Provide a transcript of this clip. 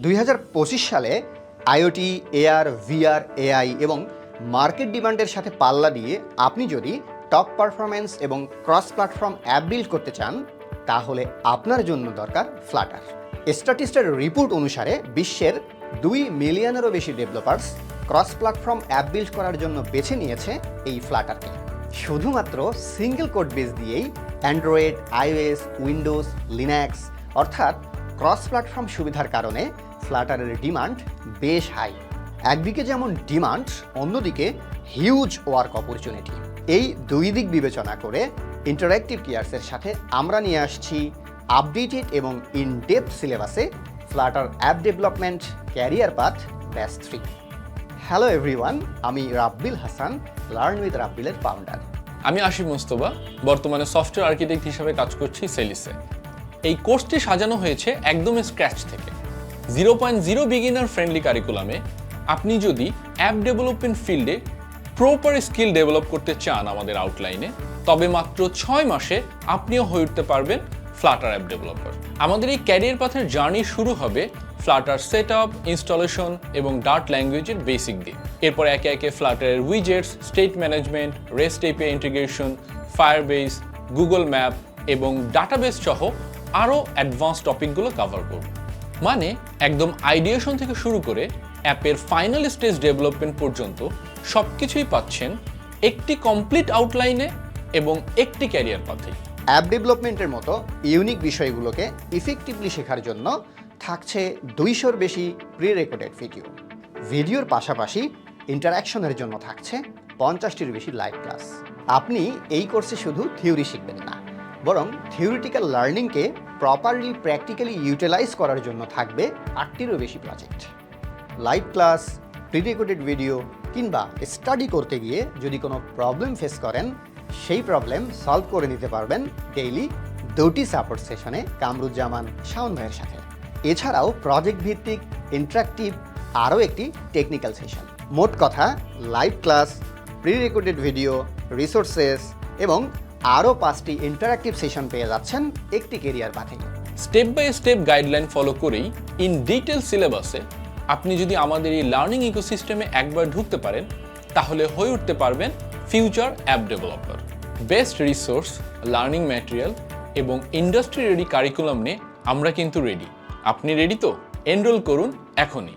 দুই হাজার পঁচিশ সালে আইওটি, এআর, ভিআর, এআই এবং মার্কেট ডিমান্ডের সাথে পাল্লা দিয়ে আপনি যদি টপ পারফরমেন্স এবং ক্রস প্ল্যাটফর্ম অ্যাপ বিল্ড করতে চান, তাহলে আপনার জন্য দরকার ফ্লাটার স্ট্যাটিস্টের রিপোর্ট অনুসারে বিশ্বের দুই মিলিয়নেরও বেশি developers cross platform app build করার জন্য বেছে নিয়েছে এই ফ্লাটারকে শুধুমাত্র সিঙ্গেল কোড বেস দিয়েই অ্যান্ড্রয়েড আইওএস উইন্ডোজ লিনাক্স অর্থাৎ ক্রস প্ল্যাটফর্ম সুবিধার কারণে ফ্লাটারের ডিমান্ড বেশ হাই। একদিকে যেমন ডিমান্ড, অন্যদিকে হিউজ ওয়ার্ক অপরচুনিটি। এই দুই দিক বিবেচনা করে ইন্টারঅ্যাক্টিভ কেয়ার্সের সাথে আমরা নিয়ে আসছি আপডেটেড এবং ইন ডেপথ সিলেবাসে Flutter app development, career path batch three. Hello everyone, আমি রাব্বিল হাসান, লার্ন উইথ রাব্বিলের ফাউন্ডার আমি আশিফ মোস্তফা, বর্তমানে সফটওয়্যার আর্কিটেক্ট হিসাবে কাজ করছি সেলিসে। এই কোর্সটি সাজানো হয়েছে একদম স্ক্র্যাচ থেকে। Zero point zero beginner friendly কারিকুলামে আপনি যদি অ্যাপ ডেভেলপমেন্ট ফিল্ডে প্রপার স্কিল ডেভেলপ করতে চান আমাদের আউটলাইনে তবে মাত্র ছয় মাসে আপনিও হয়ে উঠতে পারবেন ফ্লাটার অ্যাপ ডেভেলপার আমাদের এই ক্যারিয়ার পাথের জার্নি শুরু হবে ফ্লাটার সেট আপ ইনস্টলেশন এবং ডার্ট ল্যাঙ্গুয়েজের বেসিক দিয়ে। এরপর একে একে ফ্লাটারের widgets state management REST API integration Firebase Google map এবং ডাটাবেস সহ আরও অ্যাডভান্স টপিকগুলো কভার করব। মানে একদম আইডিয়েশন থেকে শুরু করে অ্যাপের ফাইনাল স্টেজ ডেভেলপমেন্ট পর্যন্ত সব কিছুই পাচ্ছেন একটি কমপ্লিট আউটলাইনে এবং একটি ক্যারিয়ার পাথেই অ্যাপ ডেভেলপমেন্টের মতো ইউনিক বিষয়গুলোকে ইফেক্টিভলি শেখার জন্য থাকছে দুইশোর বেশি প্রি রেকর্ডেড ভিডিও ভিডিওর পাশাপাশি ইন্টারাকশনের জন্য থাকছে পঞ্চাশটির বেশি লাইভ ক্লাস আপনি এই কোর্সে শুধু থিওরি শিখবেন না। বরং থিওরিটিক্যাল লার্নিংকে প্রপারলি, প্র্যাকটিক্যালি ইউটিলাইজ করার জন্য থাকবে আটটিরও বেশি project. Live class pre recorded video কিংবা স্টাডি করতে গিয়ে যদি কোনো প্রবলেম ফেস করেন, সেই প্রবলেম সলভ করে নিতে পারবেন ডেইলি দুটি সাপোর্ট সেশনে কামরুজ্জামান শাওন ভাইয়ের সাথে। এছাড়াও প্রজেক্ট ভিত্তিক ইন্টারাক্টিভ আরও একটি টেকনিক্যাল সেশন। মোট কথা, live class pre recorded video, resources এবং আরও পাঁচটি ইন্টারাক্টিভ সেশন পেয়ে যাচ্ছেন একটি career পাথেই step by step guideline follow করেই ইন ডিটেল সিলেবাসে আপনি যদি আমাদের এই লার্নিং ইকোসিস্টেমে একবার ঢুকতে পারেন, তাহলে হয়ে উঠতে পারবেন future app developer. Best resource, learning material এবং ইন্ডাস্ট্রি রেডি কারিকুলাম নিয়ে আমরা কিন্তু রেডি। আপনি রেডি তো? এনরোল করুন এখনই।